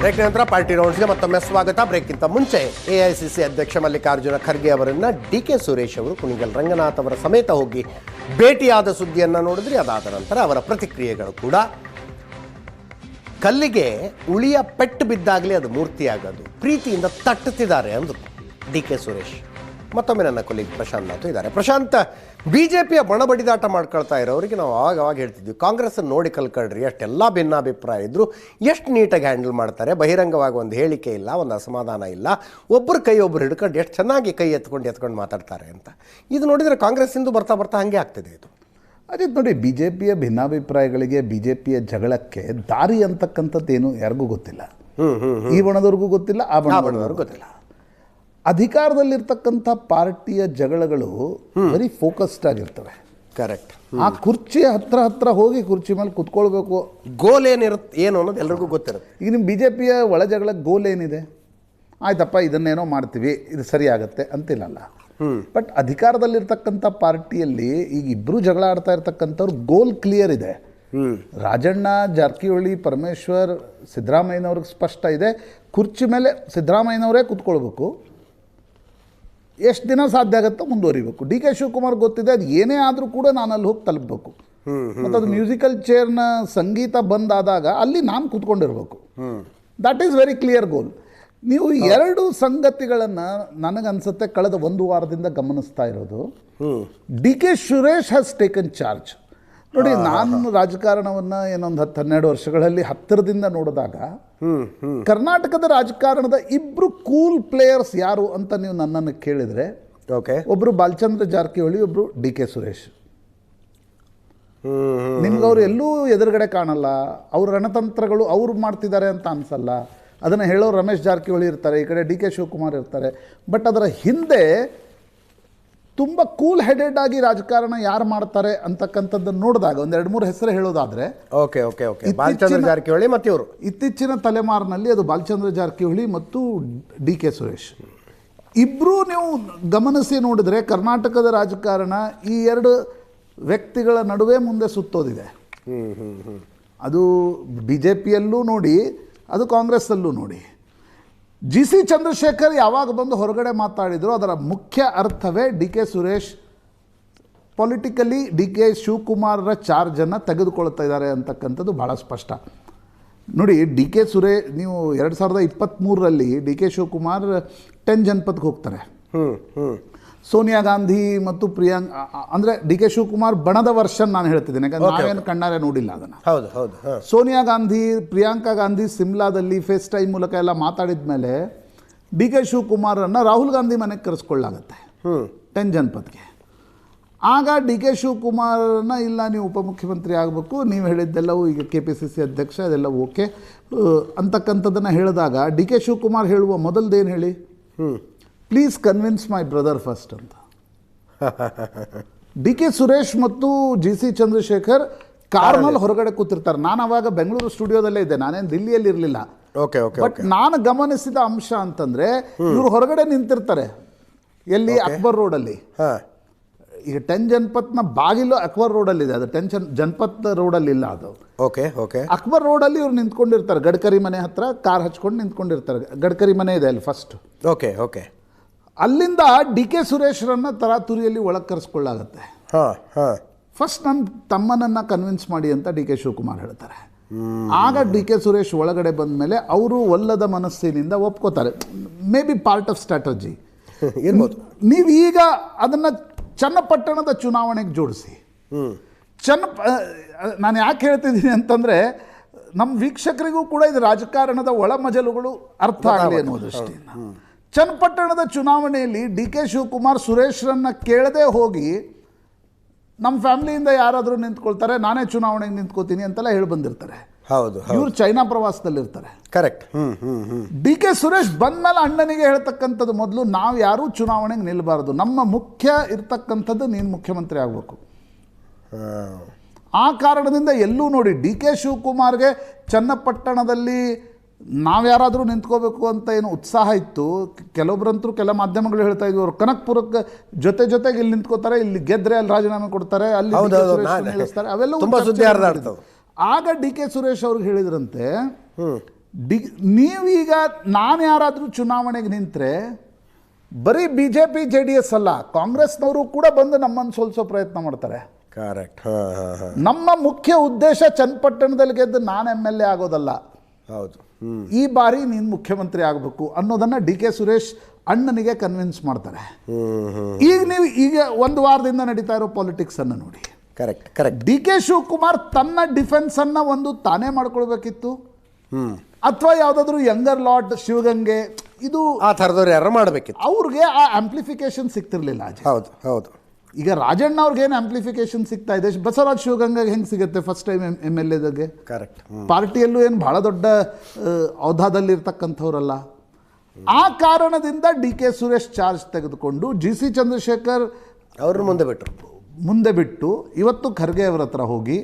Break ನಂತರ party ರೌಂಡ್ಸ್ಗೆ ಮತ್ತೊಮ್ಮೆ ಸ್ವಾಗತ. ಬ್ರೇಕ್ಗಿಂತ ಮುಂಚೆ ಎಐಸಿಸಿ ಅಧ್ಯಕ್ಷ ಮಲ್ಲಿಕಾರ್ಜುನ ಖರ್ಗೆ ಅವರನ್ನ ಡಿ ಕೆ ಸುರೇಶ್ ಅವರು, ಕುಣಿಗಲ್ ರಂಗನಾಥ್ ಅವರ ಸಮೇತ ಹೋಗಿ ಭೇಟಿಯಾದ ಸುದ್ದಿಯನ್ನು ನೋಡಿದ್ರಿ. ಅದಾದ ನಂತರ ಅವರ ಪ್ರತಿಕ್ರಿಯೆಗಳು ಕೂಡ ಕಲ್ಲಿಗೆ ಉಳಿಯ ಪೆಟ್ಟು ಬಿದ್ದಾಗಲೇ ಅದು ಮೂರ್ತಿಯಾಗೋದು, ಪ್ರೀತಿಯಿಂದ ತಟ್ಟುತ್ತಿದ್ದಾರೆ ಅಂದರು ಡಿ ಕೆ ಸುರೇಶ್. ಮತ್ತೊಮ್ಮೆ ನನ್ನ ಕೊಲ್ಲಿಗೆ ಪ್ರಶಾಂತ್ ನಾಥು ಇದ್ದಾರೆ. ಪ್ರಶಾಂತ್ ಪಿಯ ಬಣ ಬಡಿದಾಟ ಮಾಡ್ಕೊಳ್ತಾ ಇರೋರಿಗೆ ನಾವು ಆವಾಗ ಅವಾಗ ಹೇಳ್ತಿದ್ವಿ ಕಾಂಗ್ರೆಸ್ ನೋಡಿ ಕಲ್ಕೊಳ್ರಿ ಅಷ್ಟೆಲ್ಲ ಭಿನ್ನಾಭಿಪ್ರಾಯ ಇದ್ರು ಎಷ್ಟು ನೀಟಾಗಿ ಹ್ಯಾಂಡಲ್ ಮಾಡ್ತಾರೆ ಬಹಿರಂಗವಾಗಿ ಒಂದು ಹೇಳಿಕೆ ಇಲ್ಲ ಒಂದು ಅಸಮಾಧಾನ ಇಲ್ಲ ಒಬ್ಬರು ಕೈ ಒಬ್ಬರು ಹಿಡ್ಕೊಂಡು ಎಷ್ಟು ಚೆನ್ನಾಗಿ ಕೈ ಎತ್ಕೊಂಡು ಎತ್ಕೊಂಡು ಮಾತಾಡ್ತಾರೆ ಅಂತ. ಇದು ನೋಡಿದರೆ ಕಾಂಗ್ರೆಸ್ಸಿಂದು ಬರ್ತಾ ಬರ್ತಾ ಹಾಗೆ ಆಗ್ತಿದೆ ಇದು. ಅದೇ ನೋಡಿ ಬಿ ಜೆ ಪಿಯ ಭಿನ್ನಾಭಿಪ್ರಾಯಗಳಿಗೆ ಬಿ ಜೆ ಪಿಯ ಜಗಳಕ್ಕೆ ದಾರಿ ಅಂತಕ್ಕಂಥದ್ದೇನು ಯಾರಿಗೂ ಗೊತ್ತಿಲ್ಲ. ಈ ಬಣದವ್ರಿಗೂ ಗೊತ್ತಿಲ್ಲ ಆ ಬಣದವ್ರಿಗೂ ಗೊತ್ತಿಲ್ಲ. ಅಧಿಕಾರದಲ್ಲಿರ್ತಕ್ಕಂಥ ಪಾರ್ಟಿಯ ಜಗಳಗಳು ವೆರಿ ಫೋಕಸ್ಡ್ ಆಗಿರ್ತವೆ. ಕರೆಕ್ಟ್ ಆ ಕುರ್ಚಿ ಹತ್ರ ಹತ್ರ ಹೋಗಿ ಕುರ್ಚಿ ಮೇಲೆ ಕುತ್ಕೊಳ್ಬೇಕು. ಗೋಲ್ ಏನಿರುತ್ತೆ ಏನು ಅನ್ನೋದು ಎಲ್ರಿಗೂ ಗೊತ್ತಿರುತ್ತೆ. ಈಗ ನಿಮ್ಮ ಬಿ ಜೆ ಪಿಯ ಒಳ ಜಗಳ ಗೋಲ್ ಏನಿದೆ? ಆಯ್ತಪ್ಪ ಇದನ್ನೇನೋ ಮಾಡ್ತೀವಿ ಇದು ಸರಿ ಆಗುತ್ತೆ ಅಂತಿಲ್ಲಲ್ಲ. ಬಟ್ ಅಧಿಕಾರದಲ್ಲಿರ್ತಕ್ಕಂಥ ಪಾರ್ಟಿಯಲ್ಲಿ ಈಗ ಇಬ್ಬರು ಜಗಳ ಆಡ್ತಾ ಇರ್ತಕ್ಕಂಥವ್ರು ಗೋಲ್ ಕ್ಲಿಯರ್ ಇದೆ. ರಾಜಣ್ಣ ಜಾರಕಿಹೊಳಿ ಪರಮೇಶ್ವರ್ ಸಿದ್ದರಾಮಯ್ಯನವ್ರಿಗೆ ಸ್ಪಷ್ಟ ಇದೆ. ಕುರ್ಚಿ ಮೇಲೆ ಸಿದ್ದರಾಮಯ್ಯನವರೇ ಕೂತ್ಕೊಳ್ಬೇಕು. ಎಷ್ಟು ದಿನ ಸಾಧ್ಯ ಆಗುತ್ತೋ ಮುಂದುವರಿಬೇಕು. ಡಿ ಕೆ ಶಿವಕುಮಾರ್ ಗೊತ್ತಿದೆ ಅದು ಏನೇ ಆದರೂ ಕೂಡ ನಾನು ಅಲ್ಲಿ ಹೋಗಿ ತಲುಪಬೇಕು. ಮತ್ತು ಅದು ಮ್ಯೂಸಿಕಲ್ ಚೇರ್ನ ಸಂಗೀತ ಬಂದಾದಾಗ ಅಲ್ಲಿ ನಾನು ಕೂತ್ಕೊಂಡಿರ್ಬೇಕು. That is very clear goal ನೀವು ಎರಡು ಸಂಗತಿಗಳನ್ನು ನನಗನ್ಸುತ್ತೆ ಕಳೆದ ಒಂದು ವಾರದಿಂದ ಗಮನಿಸ್ತಾ ಇರೋದು. D K Suresh has taken charge ನೋಡಿ ನಾನು ರಾಜಕಾರಣವನ್ನ ಏನೊಂದು ಹತ್ತು ಹನ್ನೆರಡು ವರ್ಷಗಳಲ್ಲಿ ಹತ್ತಿರದಿಂದ ನೋಡಿದಾಗ ಕರ್ನಾಟಕದ ರಾಜಕಾರಣದ ಇಬ್ರು ಕೂಲ್ ಪ್ಲೇಯರ್ಸ್ ಯಾರು ಅಂತ ನೀವು ನನ್ನನ್ನು ಕೇಳಿದ್ರೆ ಓಕೆ. ಒಬ್ಬರು ಬಾಲಚಂದ್ರ ಜಾರಕಿಹೊಳಿ ಒಬ್ಬರು ಡಿ ಕೆ ಸುರೇಶ್. ನಿಮ್ಗೆ ಅವ್ರು ಎಲ್ಲೂ ಎದುರುಗಡೆ ಕಾಣಲ್ಲ ಅವ್ರ ರಣತಂತ್ರಗಳು ಅವ್ರು ಮಾಡ್ತಿದ್ದಾರೆ ಅಂತ ಅನ್ಸಲ್ಲ. ಅದನ್ನು ಹೇಳೋ ರಮೇಶ್ ಜಾರಕಿಹೊಳಿ ಇರ್ತಾರೆ ಈ ಕಡೆ ಡಿ ಕೆ ಶಿವಕುಮಾರ್ ಇರ್ತಾರೆ. ಬಟ್ ಅದರ ಹಿಂದೆ ತುಂಬ ಕೂಲ್ ಹೆಡೆಡ್ ಆಗಿ ರಾಜಕಾರಣ ಯಾರು ಮಾಡ್ತಾರೆ ಅಂತಕ್ಕಂಥದ್ದನ್ನು ನೋಡಿದಾಗ ಒಂದು ಎರಡು ಮೂರು ಹೆಸರು ಹೇಳೋದಾದ್ರೆ okay okay okay. Balachandra Jarkiholi ಮತ್ತೆ ಇವರು. ಇತ್ತೀಚಿನ ತಲೆಮಾರಿನಲ್ಲಿ ಅದು ಬಾಲಚಂದ್ರ ಜಾರಕಿಹೊಳಿ ಮತ್ತು ಡಿ ಕೆ ಸುರೇಶ್. ಇಬ್ಬರೂ ನೀವು ಗಮನಿಸಿ ನೋಡಿದರೆ ಕರ್ನಾಟಕದ ರಾಜಕಾರಣ ಈ ಎರಡು ವ್ಯಕ್ತಿಗಳ ನಡುವೆ ಮುಂದೆ ಸುತ್ತೋದಿದೆ. ಅದು ಬಿ ಜೆ ಪಿಯಲ್ಲೂ ನೋಡಿ ಅದು ಕಾಂಗ್ರೆಸ್ಸಲ್ಲೂ ನೋಡಿ. ಜಿ ಸಿ ಚಂದ್ರಶೇಖರ್ ಯಾವಾಗ ಬಂದು ಹೊರಗಡೆ ಮಾತಾಡಿದ್ರು ಅದರ ಮುಖ್ಯ ಅರ್ಥವೇ D K Suresh. Politically D K ಶಿವಕುಮಾರರ ಚಾರ್ಜನ್ನು ತೆಗೆದುಕೊಳ್ತಾ ಇದ್ದಾರೆ ಅಂತಕ್ಕಂಥದ್ದು ಭಾಳ ಸ್ಪಷ್ಟ. ನೋಡಿ, ಡಿ ಕೆ ಸುರೇ, ನೀವು ಎರಡು ಸಾವಿರದ ಇಪ್ಪತ್ತ್ಮೂರರಲ್ಲಿ ಡಿ ಕೆ ಶಿವಕುಮಾರ್ ಟೆನ್ ಜನಪದಕ್ಕೆ ಹೋಗ್ತಾರೆ. ಹ್ಞೂ ಹ್ಮ್. ಸೋನಿಯಾ ಗಾಂಧಿ ಮತ್ತು ಪ್ರಿಯಾಂಕ್ ಅಂದರೆ ಡಿ ಕೆ ಶಿವಕುಮಾರ್ ಬಣದ ವರ್ಷನ್ ನಾನು ಹೇಳ್ತಿದ್ದೀನಿ ಯಾಕಂದ್ರೆ ನಾವೇನು ಕಣ್ಣಾರೆ ನೋಡಿಲ್ಲ ಅದನ್ನು. ಹೌದು ಹೌದು ಸೋನಿಯಾ ಗಾಂಧಿ ಪ್ರಿಯಾಂಕಾ ಗಾಂಧಿ ಸಿಮ್ಲಾದಲ್ಲಿ ಫೇಸ್ ಟೈಮ್ ಮೂಲಕ ಎಲ್ಲ ಮಾತಾಡಿದ ಮೇಲೆ ಡಿ ಕೆ ಶಿವಕುಮಾರನ್ನು ರಾಹುಲ್ ಗಾಂಧಿ ಮನೆಗೆ ಕರೆಸ್ಕೊಳ್ಳಾಗತ್ತೆ. ಟೆನ್ ಜನಪದ್ಗೆ ಆಗ ಡಿ ಕೆ ಶಿವಕುಮಾರನ್ನ ಇಲ್ಲ ನೀವು ಉಪಮುಖ್ಯಮಂತ್ರಿ ಆಗಬೇಕು ನೀವು ಹೇಳಿದ್ದೆಲ್ಲವೂ ಈಗ ಕೆ ಪಿ ಸಿ ಸಿ ಅಧ್ಯಕ್ಷ ಅದೆಲ್ಲ ಓಕೆ. ಅಂತಕ್ಕಂಥದ್ದನ್ನು ಹೇಳಿದಾಗ ಡಿ ಕೆ ಶಿವಕುಮಾರ್ ಹೇಳುವ ಮೊದಲ್ದೇನು ಹೇಳಿ? ಹ್ಮ್. Please convince my brother first ಅಂತ. ಡಿ ಕೆ ಸುರೇಶ್ ಮತ್ತು ಜಿ ಸಿ ಚಂದ್ರಶೇಖರ್ ಕಾರ್ನಲ್ಲಿ ಹೊರಗಡೆ ಕೂತಿರ್ತಾರೆ. ನಾನು ಅವಾಗ ಬೆಂಗಳೂರು ಸ್ಟುಡಿಯೋದಲ್ಲೇ ಇದ್ದೆ. ನಾನೇನು ದಿಲ್ಲಿಯಲ್ಲಿ ಇರಲಿಲ್ಲ. ಓಕೆ ಓಕೆ ಬಟ್ ನಾನು ಗಮನಿಸಿದ ಅಂಶ ಅಂತಂದ್ರೆ ಇವರು ಹೊರಗಡೆ ನಿಂತಿರ್ತಾರೆ. ಎಲ್ಲಿ? ಅಕ್ಬರ್ ರೋಡಲ್ಲಿ ಹಾಂ. ಈಗ ಟೆನ್ ಜನಪತ್ನ ಬಾಗಿಲು ಅಕ್ಬರ್ ರೋಡಲ್ಲಿದೆ ಅದು ಟೆನ್ ಜನ್ ಜನಪತ್ ರೋಡಲ್ಲಿ ಇಲ್ಲ ಅದು. ಓಕೆ ಓಕೆ ಅಕ್ಬರ್ ರೋಡಲ್ಲಿ ಇವ್ರು ನಿಂತ್ಕೊಂಡಿರ್ತಾರೆ. ಗಡ್ಕರಿ ಮನೆ ಹತ್ರ ಕಾರ್ ಹಚ್ಕೊಂಡು ನಿಂತ್ಕೊಂಡಿರ್ತಾರೆ. ಗಡ್ಕರಿ ಮನೆ ಇದೆ ಅಲ್ಲಿ ಫಸ್ಟ್ ಓಕೆ ಓಕೆ ಅಲ್ಲಿಂದ ಡಿ ಕೆ ಸುರೇಶ್ರನ್ನ ತರಾತುರಿಯಲ್ಲಿ ಒಳಗೆ ಕರೆಸ್ಕೊಳ್ಳಾಗತ್ತೆ ಹಾಂ ಹಾಂ. ಫಸ್ಟ್ ನನ್ನ ತಮ್ಮನನ್ನ ಕನ್ವಿನ್ಸ್ ಮಾಡಿ ಅಂತ ಡಿ ಕೆ ಶಿವಕುಮಾರ್ ಹೇಳ್ತಾರೆ. ಆಗ ಡಿ ಕೆ ಸುರೇಶ್ ಒಳಗಡೆ ಬಂದ ಮೇಲೆ ಅವರು ಒಲ್ಲದ ಮನಸ್ಸಿನಿಂದ ಒಪ್ಕೋತಾರೆ. Maybe part of strategy ಇರ್ಬೋದು. ನೀವು ಈಗ ಅದನ್ನು ಚನ್ನಪಟ್ಟಣದ ಚುನಾವಣೆಗೆ ಜೋಡಿಸಿ. ಚನ್ನ ನಾನು ಯಾಕೆ ಹೇಳ್ತಿದ್ದೀನಿ ಅಂತಂದರೆ ನಮ್ಮ ವೀಕ್ಷಕರಿಗೂ ಕೂಡ ಇದು ರಾಜಕಾರಣದ ಒಳಮಜಲುಗಳು ಅರ್ಥ ಆಗಲಿ ಅನ್ನೋ ದೃಷ್ಟಿಯಿಂದ. ಚನ್ನಪಟ್ಟಣದ ಚುನಾವಣೆಯಲ್ಲಿ ಡಿ ಕೆ ಶಿವಕುಮಾರ್ ಸುರೇಶ್ರನ್ನ ಕೇಳದೆ ಹೋಗಿ ನಮ್ಮ ಫ್ಯಾಮಿಲಿಯಿಂದ ಯಾರಾದರೂ ನಿಂತ್ಕೊಳ್ತಾರೆ ನಾನೇ ಚುನಾವಣೆಗೆ ನಿಂತ್ಕೋತೀನಿ ಅಂತೆಲ್ಲ ಹೇಳಿ ಬಂದಿರ್ತಾರೆ. ಹೌದು ಇವರು ಚೈನಾ ಪ್ರವಾಸದಲ್ಲಿರ್ತಾರೆ. ಕರೆಕ್ಟ್. ಡಿ ಕೆ ಸುರೇಶ್ ಬಂದ್ಮೇಲೆ ಅಣ್ಣನಿಗೆ ಹೇಳ್ತಕ್ಕಂಥದ್ದು ಮೊದಲು ನಾವು ಯಾರೂ ಚುನಾವಣೆಗೆ ನಿಲ್ಲಬಾರ್ದು ನಮ್ಮ ಮುಖ್ಯ ಇರ್ತಕ್ಕಂಥದ್ದು ನೀನು ಮುಖ್ಯಮಂತ್ರಿ ಆಗಬೇಕು. ಆ ಕಾರಣದಿಂದ ಎಲ್ಲೂ ನೋಡಿ ಡಿ ಕೆ ಶಿವಕುಮಾರ್ಗೆ ಚನ್ನಪಟ್ಟಣದಲ್ಲಿ ನಾವ್ಯಾರಾದರೂ ನಿಂತ್ಕೋಬೇಕು ಅಂತ ಏನು ಉತ್ಸಾಹ ಇತ್ತು. ಕೆಲವೊಬ್ಬರಂತರೂ ಕೆಲ ಮಾಧ್ಯಮಗಳು ಹೇಳ್ತಾ ಇದ್ವಿ ಅವ್ರು ಕನಕ್ಪುರಕ್ಕೆ ಜೊತೆ ಜೊತೆಗೆ ಇಲ್ಲಿ ನಿಂತ್ಕೋತಾರೆ ಇಲ್ಲಿ ಗೆದ್ರೆ ಅಲ್ಲಿ ರಾಜೀನಾಮೆ ಕೊಡ್ತಾರೆ ಅಲ್ಲಿ ಅವೆಲ್ಲ. ಆಗ ಡಿ ಕೆ ಸುರೇಶ್ ಅವ್ರಿಗೆ ಹೇಳಿದ್ರಂತೆ ಡಿ ನೀವೀಗ ನಾನು ಯಾರಾದರೂ ಚುನಾವಣೆಗೆ ನಿಂತರೆ ಬರೀ B J P J D S ಅಲ್ಲ ಕಾಂಗ್ರೆಸ್ನವರು ಕೂಡ ಬಂದು ನಮ್ಮನ್ನು ಸೋಲಿಸೋ ಪ್ರಯತ್ನ ಮಾಡ್ತಾರೆ. ಕರೆಕ್ಟ್ ನಮ್ಮ ಮುಖ್ಯ ಉದ್ದೇಶ ಚನ್ನಪಟ್ಟಣದಲ್ಲಿ ಗೆದ್ದು ನಾನು ಎಂ ಎಲ್ ಎ ಆಗೋದಲ್ಲ. ಹೌದು. ಈ ಬಾರಿ ನೀನು ಮುಖ್ಯಮಂತ್ರಿ ಆಗಬೇಕು ಅನ್ನೋದನ್ನ ಡಿ ಕೆ ಸುರೇಶ್ ಅಣ್ಣನಿಗೆ ಕನ್ವಿನ್ಸ್ ಮಾಡ್ತಾರೆ. ಈಗ ನೀವು ಈಗ ಒಂದು ವಾರದಿಂದ ನಡೀತಾ ಇರೋ ಪಾಲಿಟಿಕ್ಸನ್ನು ನೋಡಿ. Correct correct D K Shivakumar ತನ್ನ ಡಿಫೆನ್ಸ್ ಅನ್ನ ಒಂದು ತಾನೇ ಮಾಡ್ಕೊಳ್ಬೇಕಿತ್ತು? ಅಥವಾ ಯಾವುದಾದ್ರೂ ಯಂಗರ್ ಲಾರ್ಡ್ ಶಿವಗಂಗೆ ಇದು ಆ ಥರದವ್ರು ಯಾರು ಮಾಡಬೇಕಿತ್ತು? ಅವ್ರಿಗೆ ಆ ಆಂಪ್ಲಿಫಿಕೇಶನ್ ಸಿಗ್ತಿರ್ಲಿಲ್ಲ ಹೌದು ಹೌದು. ಈಗ ರಾಜಣ್ಣ ಅವ್ರಿಗೆ ಏನು ಆಂಪ್ಲಿಫಿಕೇಶನ್ ಸಿಗ್ತಾ ಇದೆ? ಬಸವರಾಜ್ ಶಿವಗಂಗೆ ಹೆಂಗೆ ಸಿಗುತ್ತೆ ಫಸ್ಟ್ ಟೈಮ್ ಎಂ ಎಲ್ ಎದಾಗೆ? ಕರೆಕ್ಟ್ ಪಾರ್ಟಿಯಲ್ಲೂ ಏನು ಭಾಳ ದೊಡ್ಡ ಔಧಾದಲ್ಲಿರ್ತಕ್ಕಂಥವ್ರಲ್ಲ ಆ ಕಾರಣದಿಂದ ಡಿ ಕೆ ಸುರೇಶ್ ಚಾರ್ಜ್ ತೆಗೆದುಕೊಂಡು ಜಿ ಸಿ ಚಂದ್ರಶೇಖರ್ ಅವ್ರನ್ನ ಮುಂದೆ ಬಿಟ್ಟರು ಮುಂದೆ ಬಿಟ್ಟು ಇವತ್ತು ಖರ್ಗೆ ಅವರ ಹತ್ರ ಹೋಗಿ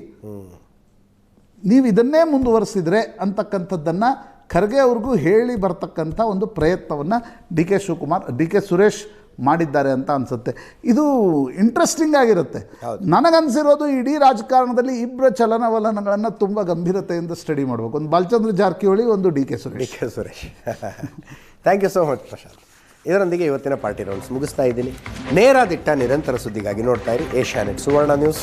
ನೀವು ಇದನ್ನೇ ಮುಂದುವರಿಸಿದ್ರೆ ಅಂತಕ್ಕಂಥದ್ದನ್ನು ಖರ್ಗೆ ಅವ್ರಿಗೂ ಹೇಳಿ ಬರ್ತಕ್ಕಂಥ ಒಂದು ಪ್ರಯತ್ನವನ್ನು D K Shivakumar D K Suresh ಮಾಡಿದ್ದಾರೆ ಅಂತ ಅನಿಸುತ್ತೆ. ಇದು ಇಂಟ್ರೆಸ್ಟಿಂಗ್ ಆಗಿರುತ್ತೆ. ನನಗನ್ಸಿರೋದು ಇಡೀ ರಾಜಕಾರಣದಲ್ಲಿ ಇಬ್ಬರ ಚಲನವಲನಗಳನ್ನು ತುಂಬ ಗಂಭೀರತೆಯಿಂದ ಸ್ಟಡಿ ಮಾಡಬೇಕು. ಒಂದು ಬಾಲಚಂದ್ರ ಜಾರಕಿಹೊಳಿ ಒಂದು D K Suresh. D K Suresh. Thank you so much Prashanth. ಇದರೊಂದಿಗೆ ಇವತ್ತಿನ ಪಾರ್ಟಿ ರೌಂಡ್ಸ್ ಮುಗಿಸ್ತಾ ಇದ್ದೀನಿ. ನೇರ ದಿಟ್ಟ ನಿರಂತರ ಸುದ್ದಿಗಾಗಿ ನೋಡ್ತಾ ಇರಿ. Asianet Suvarna news